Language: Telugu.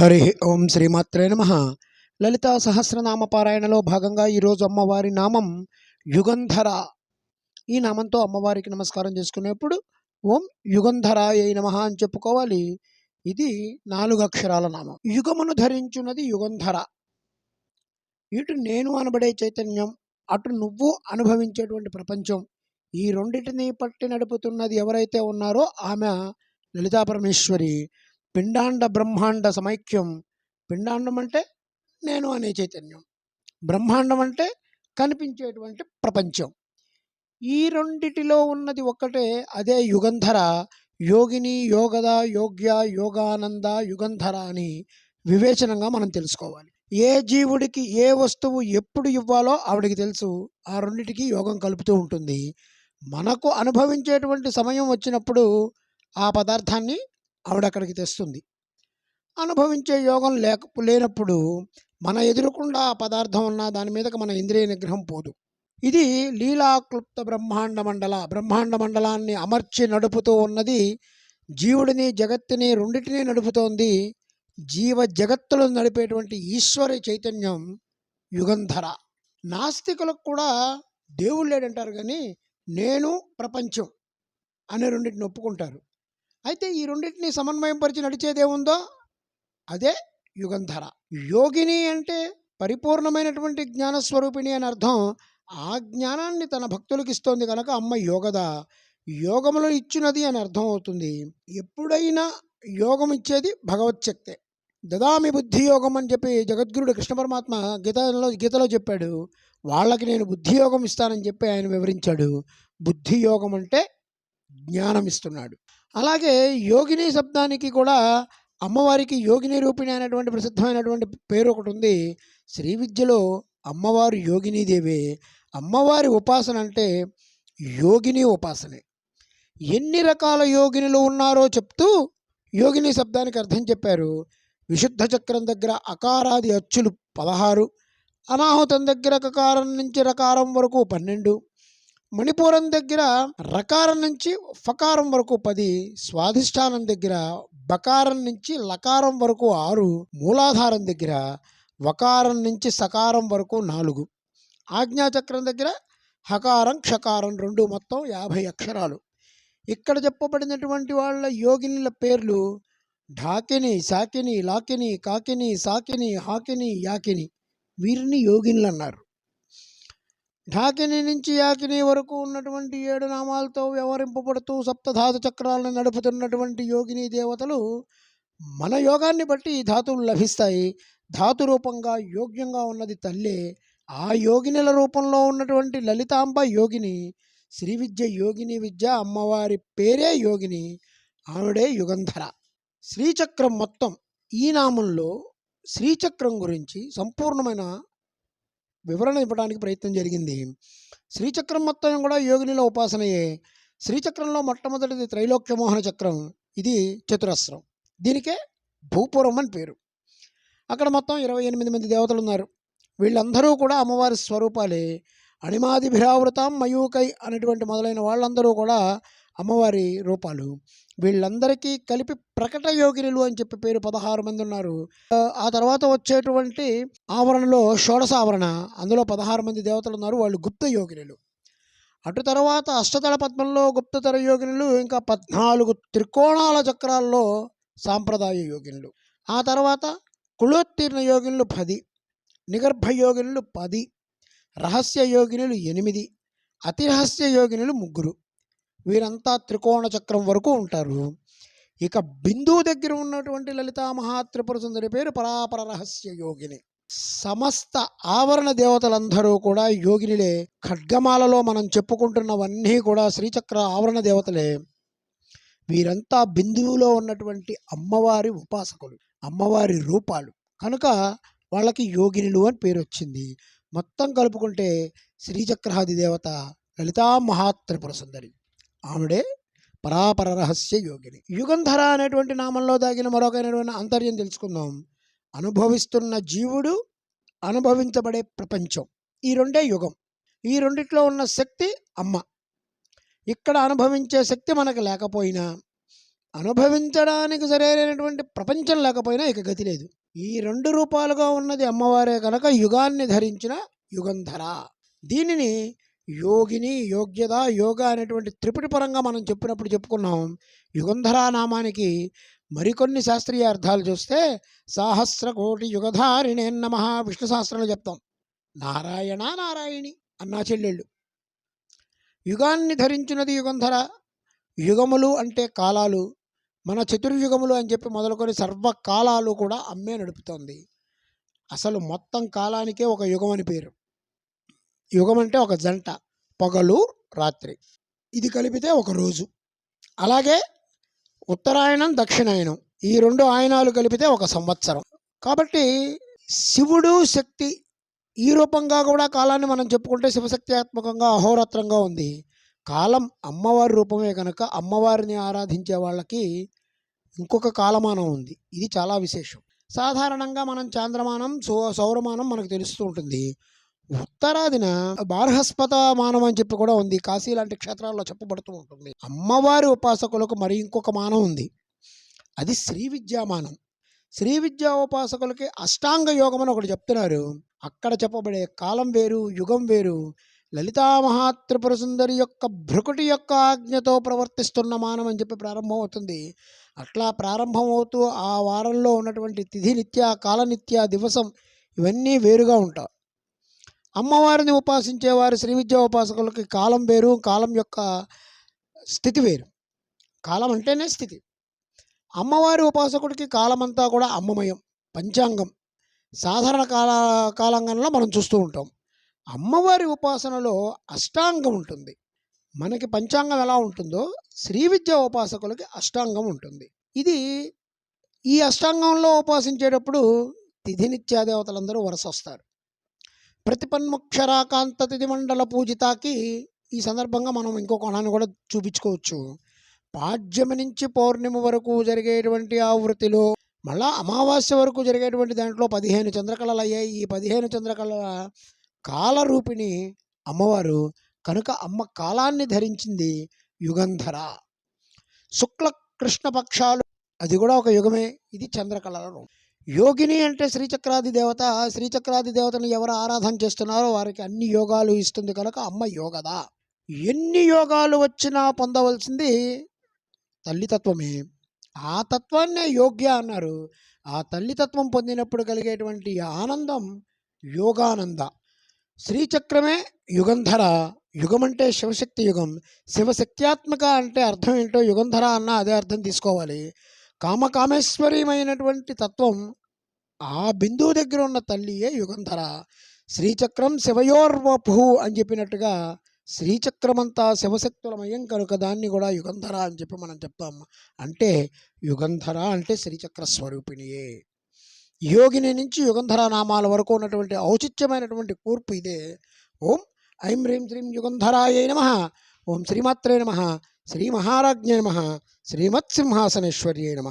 హరి ఓం శ్రీమాత్రే నమ. లలితా సహస్రనామ పారాయణలో భాగంగా ఈరోజు అమ్మవారి నామం యుగంధర. ఈ నామంతో అమ్మవారికి నమస్కారం చేసుకునేప్పుడు ఓం యుగంధర ఏ నమ అని చెప్పుకోవాలి. ఇది నాలుగు అక్షరాల నామం. యుగమును ధరించున్నది యుగంధర. ఇటు నేను అనబడే చైతన్యం అటు నువ్వు అనుభవించేటువంటి ప్రపంచం. ఈ రెండింటిని పట్టి నడుపుతున్నది ఎవరైతే ఉన్నారో ఆమె లలితా పరమేశ్వరి. పిండాండ బ్రహ్మాండ సమైక్యం. పిండాండం అంటే నేను అనే చైతన్యం. బ్రహ్మాండం అంటే కనిపించేటువంటి ప్రపంచం. ఈ రెండిటిలో ఉన్నది ఒక్కటే అదే యుగంధర. యోగిని యోగద యోగ్య యోగానంద యుగంధర అని వివేచనంగా మనం తెలుసుకోవాలి. ఏ జీవుడికి ఏ వస్తువు ఎప్పుడు ఇవ్వాలో ఆవిడికి తెలుసు. ఆ రెండిటికి యోగం కలుపుతూ ఉంటుంది. మనకు అనుభవించేటువంటి సమయం వచ్చినప్పుడు ఆ పదార్థాన్ని ఆవిడ అక్కడికి తెస్తుంది. అనుభవించే యోగం లేక లేనప్పుడు మన ఎదురుకుండా పదార్థం ఉన్న దాని మీదకి మన ఇంద్రియ నిగ్రహం పోదు. ఇది లీలాక్లుప్త బ్రహ్మాండ మండల. బ్రహ్మాండ మండలాన్ని అమర్చి నడుపుతూ ఉన్నది జీవుడిని జగత్తుని రెండింటినీ నడుపుతోంది జీవ జగత్తులను నడిపేటువంటి ఈశ్వర చైతన్యం యుగంధర. నాస్తికులకు కూడా దేవుడు లేడంటారు కానీ నేను ప్రపంచం అనే రెండింటిని ఒప్పుకుంటారు. అయితే ఈ రెండింటిని సమన్వయంపరిచి నడిచేదేముందో? అదే యుగంధర. యోగిని అంటే పరిపూర్ణమైనటువంటి జ్ఞానస్వరూపిణి అని అర్థం ఆ జ్ఞానాన్ని తన భక్తులకు ఇస్తోంది కనుక అమ్మ యోగద. యోగములు ఇచ్చినది అని అర్థం అవుతుంది. ఎప్పుడైనా యోగం ఇచ్చేది భగవచ్చక్తే దదామి బుద్ధి యోగం అని చెప్పి జగద్గురుడు కృష్ణ పరమాత్మ గీతలో గీతలో చెప్పాడు. వాళ్ళకి నేను బుద్ధి యోగం ఇస్తానని చెప్పి ఆయన వివరించాడు. బుద్ధి యోగం అంటే జ్ఞానం ఇస్తున్నాడు. అలాగే యోగిని శబ్దానికి కూడా అమ్మవారికి యోగిని రూపిణి అనేటువంటి ప్రసిద్ధమైనటువంటి పేరు ఒకటి ఉంది. శ్రీ విద్యలో అమ్మవారు యోగినీదేవి అమ్మవారి ఉపాసన అంటే యోగిని ఉపాసనే. ఎన్ని రకాల యోగినులు ఉన్నారో చెప్తూ యోగిని శబ్దానికి అర్థం చెప్పారు. విశుద్ధ చక్రం దగ్గర అకారాది అచ్చులు పదహారు అనాహుతం దగ్గర కకారం నుంచి రకారం వరకు పన్నెండు మణిపురం దగ్గర రకారం నుంచి ఫకారం వరకు పది స్వాధిష్టానం దగ్గర బకారం నుంచి లకారం వరకు ఆరు మూలాధారం దగ్గర వకారం నుంచి సకారం వరకు నాలుగు. ఆజ్ఞాచక్రం దగ్గర హకారం క్షకారం రెండు మొత్తం యాభై అక్షరాలు. ఇక్కడ చెప్పబడినటువంటి వాళ్ళ యోగినుల పేర్లు ఢాకిని శాకిని లాకిని కాకిని సాకిని హాకిని యాకిని వీరిని యోగినులు అన్నారు. ఢాకిని నుంచి యాకిని వరకు ఉన్నటువంటి ఏడు నామాలతో వ్యవహరింపబడుతూ సప్తధాతు చక్రాలను నడుపుతున్నటువంటి యోగిని దేవతలు మన యోగాన్ని బట్టి ఈ ధాతువులు లభిస్తాయి. ధాతు రూపంగా యోగ్యంగా ఉన్నది తల్లే. ఆ యోగినిల రూపంలో ఉన్నటువంటి లలితాంబ యోగిని శ్రీ విద్య యోగిని విద్య అమ్మవారి పేరే యోగిని ఆవిడే యుగంధర. శ్రీచక్రం మొత్తం ఈ నామంలో శ్రీచక్రం గురించి సంపూర్ణమైన వివరణ ఇవ్వడానికి ప్రయత్నం జరిగింది. శ్రీచక్రం మొత్తం కూడా యోగినిలో ఉపాసనయే. శ్రీచక్రంలో మొట్టమొదటిది త్రైలోక్యమోహన చక్రం. ఇది చతురస్రం. దీనికే భూపురం అని పేరు. అక్కడ మొత్తం ఇరవై ఎనిమిది మంది దేవతలు ఉన్నారు. వీళ్ళందరూ కూడా అమ్మవారి స్వరూపాలే. అణిమాదిభిరావృతం మయూకై అనేటువంటి మొదలైన వాళ్ళందరూ కూడా అమ్మవారి రూపాలు. వీళ్ళందరికీ కలిపి ప్రకట యోగినులు అని చెప్పి పేరు పదహారు మంది ఉన్నారు. ఆ, తర్వాత వచ్చేటువంటి ఆవరణలో షోడశ ఆవరణ. అందులో పదహారు మంది దేవతలు ఉన్నారు. వాళ్ళు గుప్త యోగినులు. అటు తర్వాత అష్టతల పద్మంలో గుప్తతర యోగినులు ఇంకా పద్నాలుగు త్రికోణాల చక్రాల్లో సాంప్రదాయ యోగినులు. ఆ తర్వాత కులోత్తీర్ణ యోగినులు పది నిగర్భ యోగినులు పది రహస్య యోగినులు ఎనిమిది అతి రహస్య యోగినులు ముగ్గురు. వీరంతా త్రికోణ చక్రం వరకు ఉంటారు. ఇక బిందువు దగ్గర ఉన్నటువంటి లలితా మహాత్రిపుర సుందరి పేరు పరాపర రహస్య యోగిని. సమస్త ఆవరణ దేవతలందరూ కూడా యోగినిలే. ఖడ్గమాలలో మనం చెప్పుకుంటున్నవన్నీ కూడా శ్రీచక్ర ఆవరణ దేవతలే. వీరంతా బిందువులో ఉన్నటువంటి అమ్మవారి ఉపాసకులు అమ్మవారి రూపాలు. కనుక వాళ్ళకి యోగినులు అని పేరు వచ్చింది. మొత్తం కలుపుకుంటే శ్రీచక్రాది దేవత లలితా మహాత్రిపుర సుందరి. ఆవిడే పరాపర రహస్య యోగిని. యుగంధర అనేటువంటి నామంలో దాగిన మరొకైనటువంటి అంతర్యం తెలుసుకుందాం. అనుభవిస్తున్న జీవుడు అనుభవించబడే ప్రపంచం. ఈ రెండే యుగం. ఈ రెండిట్లో ఉన్న శక్తి అమ్మ. ఇక్కడ అనుభవించే శక్తి మనకు లేకపోయినా అనుభవించడానికి సరైనటువంటి ప్రపంచం లేకపోయినా ఇక గతి లేదు. ఈ రెండు రూపాలుగా ఉన్నది అమ్మవారే కనుక యుగాన్ని ధరించిన యుగంధర. దీనిని యోగిని యోగ్యత యోగ అనేటువంటి త్రిపుటి పరంగా మనం చెప్పినప్పుడు చెప్పుకున్నాం. యుగంధరా నామానికి మరికొన్ని శాస్త్రీయ అర్థాలు చూస్తే సహస్ర కోటి యుగధారిణే నమ విష్ణు శాస్త్రంలో చెప్తాం. నారాయణ నారాయణి అన్నా చెల్లెళ్ళు. యుగాన్ని ధరించినది యుగంధర. యుగములు అంటే కాలాలు. మన చతుర్యుగములు అని చెప్పి మొదలుకొని సర్వకాలాలు కూడా అమ్మే నడుపుతోంది. అసలు మొత్తం కాలానికే ఒక యుగం అని పేరు. యుగం అంటే ఒక జంట పగలు రాత్రి. ఇది కలిపితే ఒక రోజు. అలాగే ఉత్తరాయణం దక్షిణాయనం ఈ రెండు ఆయనాలు కలిపితే ఒక సంవత్సరం. కాబట్టి శివుడు శక్తి ఈ రూపంగా కూడా కాలాన్ని మనం చెప్పుకుంటే శివశక్త్యాత్మకంగా అహోరాత్రంగా ఉంది. కాలం అమ్మవారి రూపమే కనుక అమ్మవారిని ఆరాధించే వాళ్ళకి ఇంకొక కాలమానం ఉంది. ఇది చాలా విశేషం. సాధారణంగా మనం చాంద్రమానం సౌ సౌరమానం మనకు తెలుస్తూ ఉంటుంది. ఉత్తరాదిన బార్హస్పత మానం అని చెప్పి కూడా ఉంది. కాశీ లాంటి క్షేత్రాల్లో చెప్పబడుతూ ఉంటుంది. అమ్మవారి ఉపాసకులకు మరి ఇంకొక మానం ఉంది. అది శ్రీ విద్యామానం శ్రీ విద్యా ఉపాసకులకి అష్టాంగ యోగం అని ఒకటి చెప్తున్నారు. అక్కడ చెప్పబడే కాలం వేరు యుగం వేరు. లలితామహాత్రిపుర సుందరి యొక్క భృకుటి యొక్క ఆజ్ఞతో ప్రవర్తిస్తున్న మానం అని చెప్పి ప్రారంభం అవుతుంది. అట్లా ప్రారంభం అవుతూ ఆ వారంలో ఉన్నటువంటి తిథి నిత్య కాలనిత్య దివసం ఇవన్నీ వేరుగా ఉంటాయి. అమ్మవారిని ఉపాసించేవారు శ్రీ విద్యా ఉపాసకులకి కాలం వేరు కాలం యొక్క స్థితి వేరు. కాలం అంటేనే స్థితి. అమ్మవారి ఉపాసకుడికి కాలమంతా కూడా అమ్మమయం పంచాంగం. సాధారణ కాల కాలంగంలో మనం చూస్తూ ఉంటాం. అమ్మవారి ఉపాసనలో అష్టాంగం ఉంటుంది. మనకి పంచాంగం ఎలా ఉంటుందో శ్రీ విద్యా ఉపాసకులకి అష్టాంగం ఉంటుంది. ఇది ఈ అష్టాంగంలో ఉపాసించేటప్పుడు తిథి నిత్యాదేవతలందరూ వరుస వస్తారు ప్రతిపన్ముక్షరాకాంత తిథిమండల పూజితాకి ఈ సందర్భంగా మనం ఇంకో కోణాన్ని కూడా చూపించుకోవచ్చు. పాడ్యమి నుంచి పౌర్ణిమ వరకు జరిగేటువంటి ఆవృత్తిలో మళ్ళా అమావాస్య వరకు జరిగేటువంటి దాంట్లో పదిహేను చంద్రకళలు అయ్యాయి. ఈ పదిహేను చంద్రకళల కాలరూపిణి అమ్మవారు కనుక అమ్మ కాలాన్ని ధరించింది యుగంధర. శుక్ల కృష్ణపక్షాలు అది కూడా ఒక యుగమే. ఇది చంద్రకళల రూపం. యోగిని అంటే శ్రీచక్రాది దేవత. శ్రీచక్రాది దేవతను ఎవరు ఆరాధన చేస్తున్నారో వారికి అన్ని యోగాలు ఇస్తుంది కనుక అమ్మ యోగద. ఎన్ని యోగాలు వచ్చినా పొందవలసింది తల్లితత్వమే. ఆ తత్వాన్నే యోగ్య అన్నారు. ఆ తల్లితత్వం పొందినప్పుడు కలిగేటువంటి ఆనందం యోగానంద. శ్రీచక్రమే యుగంధర. యుగం అంటే శివశక్తి యుగం. శివశక్త్యాత్మక అంటే అర్థం ఏంటో యుగంధర అన్న అదే అర్థం తీసుకోవాలి. కామకామేశ్వరీమైనటువంటి తత్వం ఆ బిందువు దగ్గర ఉన్న తల్లియే యుగంధర. శ్రీచక్రం శివయోర్వపు అని చెప్పినట్టుగా శ్రీచక్రమంతా శివశక్తులమయం కనుక దాన్ని కూడా యుగంధర అని చెప్పి మనం చెప్తాం. అంటే యుగంధర అంటే శ్రీచక్ర స్వరూపిణియే. యోగిని నుంచి యుగంధర నామాల వరకు ఉన్నటువంటి ఔచిత్యమైనటువంటి కూర్పు ఇదే. ఓం ఐం హ్రీం శ్రీం యుగంధరాయ నమ. ఓం శ్రీమాత్రే నమ. శ్రీ మహారాజ్ఞే నమ. శ్రీమత్సింహాసనేశ్వర్యే నమ.